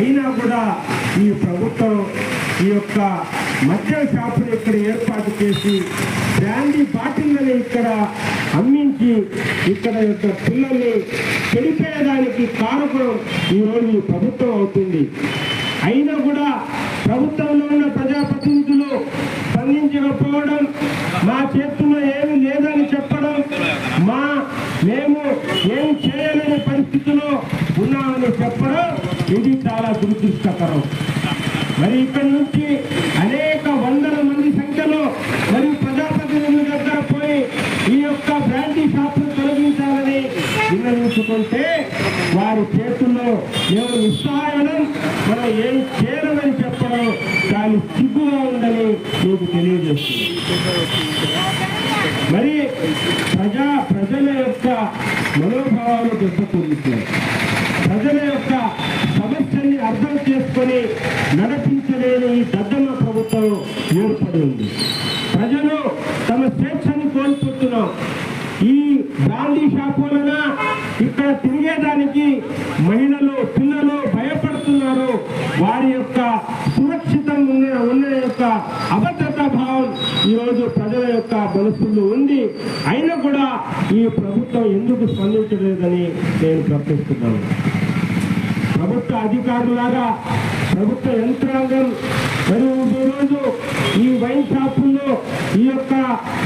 అయినా కూడా ఈ ప్రభుత్వం ఈ యొక్క మద్యం షాపులు ఇక్కడ ఏర్పాటు చేసి బ్రాండీ బాటిళ్ళని ఇక్కడ అమ్మించి ఇక్కడ యొక్క పిల్లల్ని చెడిపోయేదానికి కారకం ఈరోజు ఈ ప్రభుత్వం అవుతుంది. అయినా కూడా ప్రభుత్వంలో ఉన్న ప్రజాప్రతినిధులు స్పందించకపోవడం మా చేతుల్లో ఏమి లేదని చెప్పడం మా మేము ఏమి చేయలేని పరిస్థితిలో ఉన్నామని చెప్పడం ఇది చాలా దురదృష్టకరం. మరి ఇక్కడి నుంచి అనేక వందల మంది సంఖ్యలో మరి ప్రజాప్రతినిధుల దగ్గర పోయి ఈ యొక్క బ్రాండీ షాప్ను తొలగించాలని విన్నవించుకుంటే వారి చేతుల్లో మేము నిస్సహాయనం మనం ఏం చేయడమని చెప్పడం దాని సిగ్గుగా ఉందని మీకు తెలియజేస్తుంది. మరి ప్రజా ప్రజల యొక్క మనోభావాలు దెబ్బతింటున్నాయి. ప్రభుత్వం ఏర్పడి ఉంది ప్రజలు తమ స్వేచ్ఛను కోల్పోతున్నాం ఈ గాంధీ షాప్ వలన ఇక్కడ తిరిగేదానికి మహిళలు పిల్లలు భయపడుతున్నారు. వారి యొక్క సురక్షితం ఉన్న ఉన్న యొక్క అభద్రతా భావం ఈరోజు ప్రజల యొక్క మనసులో ఉంది. అయినా కూడా ఈ ప్రభుత్వం ఎందుకు స్పందించలేదని నేను ప్రశ్నిస్తున్నాను. ప్రభుత్వ అధికారులారా ప్రభుత్వ యంత్రాంగం మరియు ఈరోజు ఈ వైన్ షాపుల్లో ఈ యొక్క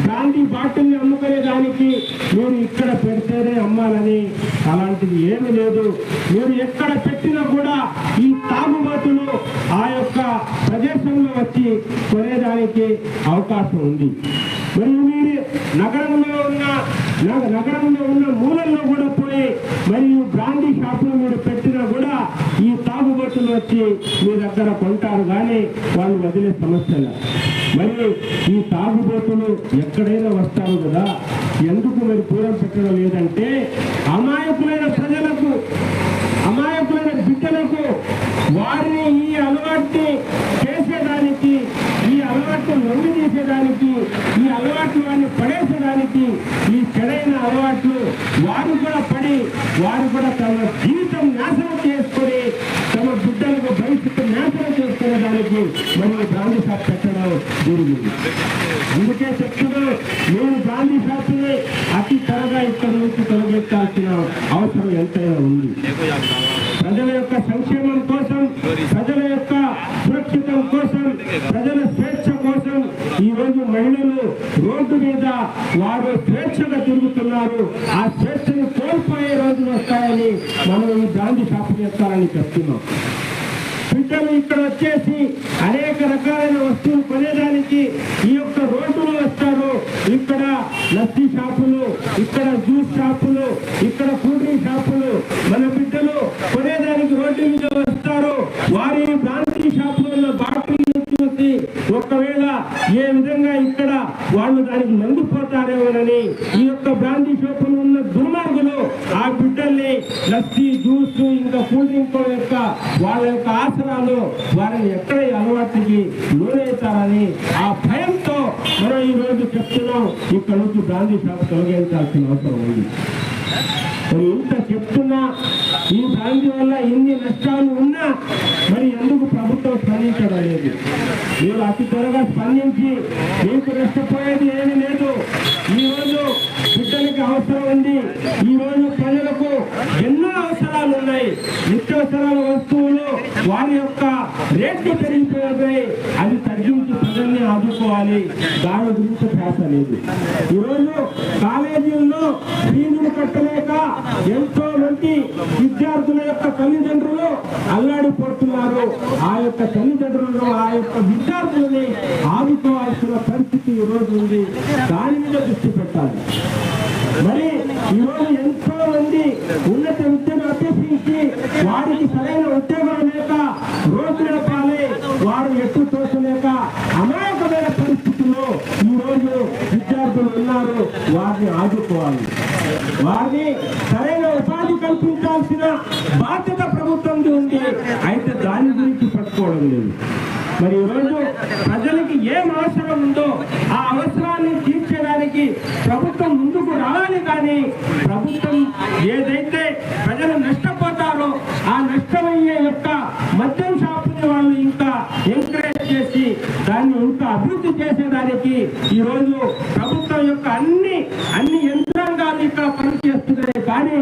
బ్రాండీ బాటిల్ని అమ్ముకునే దానికి మీరు ఇక్కడ పెడితేనే అమ్మాలని అలాంటిది ఏమీ లేదు. మీరు ఎక్కడ పెట్టినా కూడా ఈ తాగుబాటులు ఆ యొక్క ప్రదేశంలో వచ్చి కొనేదానికి అవకాశం ఉంది. మరియు మీరు నగరంలో ఉన్న నగ- నగరంలో ఉన్న మూలల్లో కూడా పోయి మరియు బ్రాండీ షాపులు మీరు పెట్టినా కూడా ఈ తాగుబోతులు వచ్చి మీ దగ్గర కొంటారు కానీ వాళ్ళు వదిలే సమస్యల. మరి ఈ తాగుబోతులు ఎక్కడైనా వస్తారు కదా ఎందుకు మీరు దూరం పెట్టడం లేదంటే అమాయకులైన ప్రజలకు అమాయకులైన బిడ్డలకు వారిని ఈ అలవాటుని చేసేదానికి ఈ అలవాట్లు లొంగి తీసేదానికి ఈ అలవాట్లు వారిని పడేసేదానికి ఈ చెడైన అలవాట్లు వారు కూడా పడి వారు కూడా తమ దానికి గాంధీ షాప్ పెట్టడం జరిగింది. అందుకే చెప్తున్నాను నేను గాంధీ షాప్ని అతి త్వరగా ఇక్కడ నుంచి తొలగించాల్సిన అవసరం ఎంతైనా ఉంది. ప్రజల యొక్క సంక్షేమం కోసం ప్రజల యొక్క సురక్షితం కోసం ప్రజల స్వేచ్ఛ కోసం ఈ రోజు మహిళలు రోడ్డు మీద వారు స్వేచ్ఛగా తిరుగుతున్నారు. ఆ స్వేచ్ఛను కోల్పోయే రోజులు వస్తాయని మనం ఈ గాంధీ షాప్ చేస్తారని చెప్తున్నాం. బిడ్డలు ఇక్కడ వచ్చేసి అనేక రకాలైన వస్తువులు కొనేదానికి ఈ యొక్క రోడ్డులో వస్తారు. ఇక్కడ లస్సీ షాపులు ఇక్కడ జ్యూస్ షాపులు ఇక్కడ కూల్ డ్రింక్ షాపులు. మన బిడ్డలు కొనేదానికి రోడ్డు మీద వస్తారు. వారి బ్రాంతి షాపులో ఉన్న బాటిల్ చూసి ఒకవేళ ఏ విధంగా ఇక్కడ వాళ్ళు దానికి మండిపోతారేమోనని ఈ యొక్క బ్రాండీ షాపులు ఉన్న దుర్మార్గులు ఆ బిడ్డల్ని లస్సీ జ్యూస్ ఇంకా కూల్ డ్రింక్ యొక్క వాళ్ళ యొక్క ఆసనాలు వారిని ఎక్కడ అలవాటుకి లోనవుతారని ఆ భయంతో మనం ఈ రోజు చెప్తున్నాం. ఇక్కడ నుంచి గాంధీ షాప్ తొలగించాల్సిన అవసరం ఉంది. ఇంత చెప్తున్నా ఈ బ్రాంతి వల్ల ఎన్ని నష్టాలు ఉన్నా మరి ఎందుకు ప్రభుత్వం స్పందించడం లేదు మీరు అతి త్వరగా స్పందించి మీకు నష్టపోయేది ఏమీ లేదు. ఈ రోజు బిడ్డలకి అవసరం ఉంది. ఈ రోజు ప్రజలకు ఎన్నో అవసరాలు ఉన్నాయి. నిత్యవసరాల వస్తువులు వారి యొక్క రేట్లు పెరిగిపోయాయి. అది తగ్గించి అందరినీ ఆదుకోవాలి. దాని గురించి ధ్యాస లేదు. ఈరోజు కాలేజీల్లో ఫీజులు కట్టలేక ఎంతో మంది విద్యార్థుల యొక్క తల్లిదండ్రులు అల్లాడిపోతున్నారు ఆ యొక్క తల్లిదండ్రులను ఆ యొక్క విద్యార్థులని ఆదుకోవాల్సిన పరిస్థితి ఈరోజు ఉంది. దాని మీద దృష్టి పెట్టాలి. మరి ఈరోజు ఎంతో మంది ఉన్నత విద్యను అభ్యసించి వారికి సరైన ఈరోజు విద్యార్థులు ఉన్నారు వారిని ఆదుకోవాలి. వారిని సరైన ఉపాధి కల్పించాల్సిన బాధ్యత ప్రభుత్వంది ఉంది. అయితే దాని గురించి పట్టుకోవడం లేదు. మరి ఈరోజు ప్రజలకి ఏం అవసరం ఉందో ఆ అవసరాన్ని తీర్చడానికి ప్రభుత్వం ముందుకు రావాలి కానీ ప్రభుత్వం ఏదైతే ప్రజలు నష్టపోతారో ఆ నష్టమయ్యే యొక్క మద్యం షాపుని వాళ్ళు ఇంకా ఎంకరేజ్ చేసి దాన్ని ఇంకా అభివృద్ధి చేసేదానికి ఈ రోజు ప్రభుత్వం యొక్క అన్ని అన్ని యంత్రాంగాలు ఇక్కడ పనిచేస్తున్నాయి. కానీ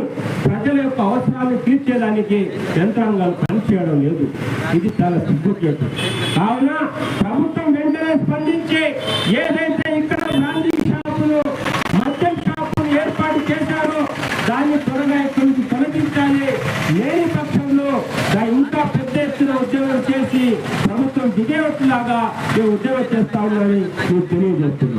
ప్రజల యొక్క అవసరాలను తీర్చేదానికి యంత్రాంగాలు పనిచేయడం లేదు. ఇది చాలా సిగ్గుచేటు. కావున ప్రభుత్వం వెంటనే స్పందించి ఏదైతే ఇక్కడ బ్రాండీ షాపులు మద్యం షాపులు ఏర్పాటు చేశారో దాన్ని త్వరగా ఇక్కడి నుంచి తొలగించాలి లేని పక్షంలో దా- ఇంకా పెద్ద ఎత్తున ఉద్యోగం చేసి ప్రభుత్వం మేము ఉద్యోగం చేస్తా ఉన్నామని మేము తెలియజేస్తున్నాం